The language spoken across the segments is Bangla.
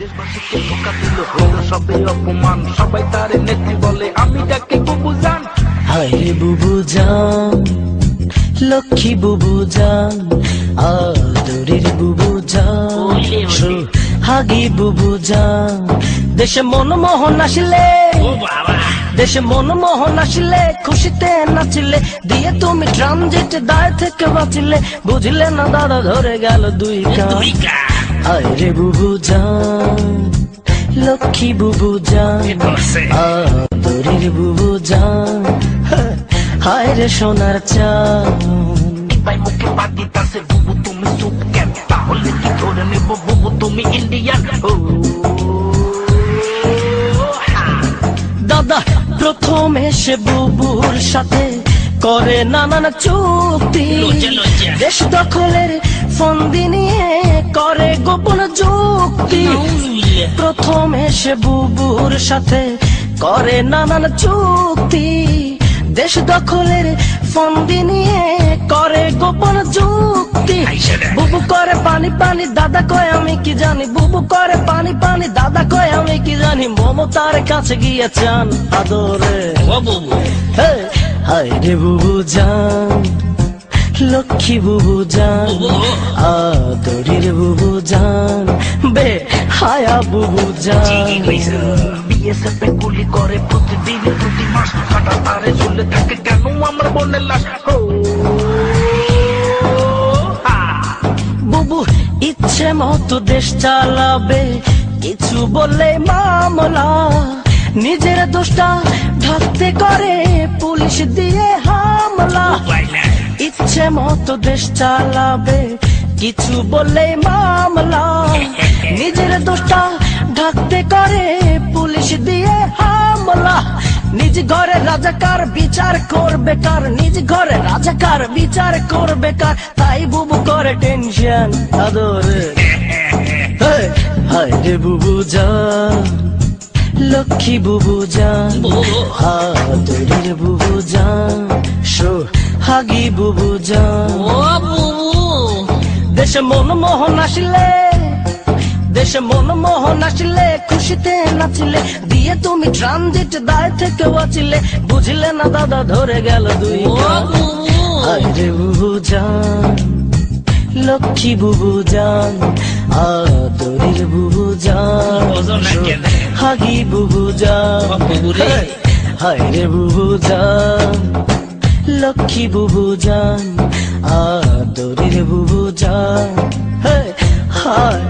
দেশবাসীকে ধোকা দিল অপমান সবাই তার নেত্রী বলে আমি বুবু জান হায় বুবু জান, লক্ষ্মী বুবু জান, আদরের বুবু জান হাগি বুবু জান। দেশে মনমোহন আসলে, দেশে মনমোহন আসলে, খুশিতে নাচিলে, দিয়ে তুমি ট্রানজিট দায় থেকে বাঁচিলে, বুঝলে না দাদা ধরে গেল দুই কান। হায় রে বুবু জান লক্ষ্মী বুবু জান আদরের বুবু জান হায় রে সোনার চান মুখে তাসে? বুবু তুমি সুপ কেন? তাহলে কি ধরে নেব? বুবু তুমি ইন্ডিয়ান ও। দাদা প্রথম এসে বুবুর সাথে করে নানান চুক্তি। দেশ দখলের ফন্দি নিয়ে করে গোপন যুক্তি। প্রথম এসে বুবুর সাথে করে নানান চুক্তি। দেশ দখলের ফন্দি নিয়ে করে গোপন যুক্তি। বুবু করে পানি পানি দাদা কয় আমি কি জানি? বুবু করে পানি পানি দাদা কয় আমি কি জানি? মমতার কাছে গিয়ে চান আদরে। হে, হায় রে বুবু জান। লক্ষ্মী বুবু জান আদরের বুবু জান বে হায়া বুবু জান বিএসএফ গুলি করে প্রতিদিন প্রতি মাস কাটা তারে ঝুলে থাকে কেন আমার বোনের লাশ? বুবু ইচ্ছে মতো দেশ চালাবে কিছু বললে মামলা। নিজের দোষটা ঢাকতে করে পুলিশ দিয়ে হামলা। ইচ্ছে মতো দেশ চালাবে। কিছু বললে মামলা। নিজের দোষটা ঢাকতে করে পুলিশ দিয়ে হামলা। নিজ ঘরে রাজাকার বিচার করবে কার? নিজ ঘরে রাজাকার বিচার করবে কার? তাই বুবু করে টেনশন আদরে। হায় রে বুবু জান। লক্ষ্মী বুবু জান। আদরের বুবু জান। শো হাগি বুবু জান। দেশে মনমোহন আসলে দেশে মনমোহন আসলে খুশিতে নাচিলে দিয়ে তুমি ট্রানজিট দায় থেকে বাঁচিলে বুঝলে না দাদা ধরে গেল দুই আরে বুবু। জান লক্ষ্মী বুবু জান আদরের বুবু জান। হাগি বুবু জান। হায় রে বুবু জান। লক্ষ্মী বুবু যান আদরের বুবু যান হায়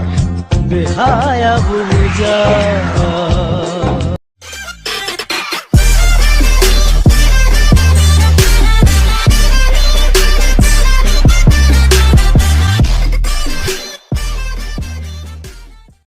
বেহায়া বুবু জান